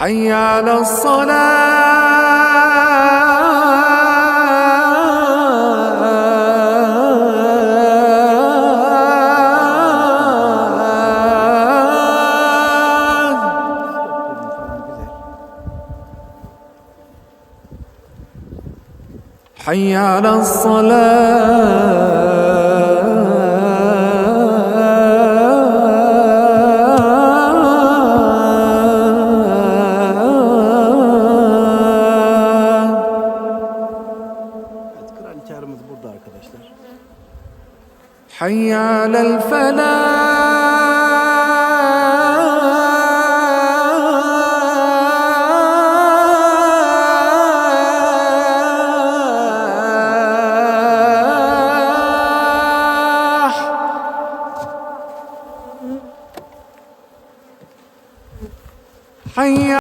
حي على الصلاة. حي على الصلاة. Bayraklarımız burada arkadaşlar. Hayya lel حي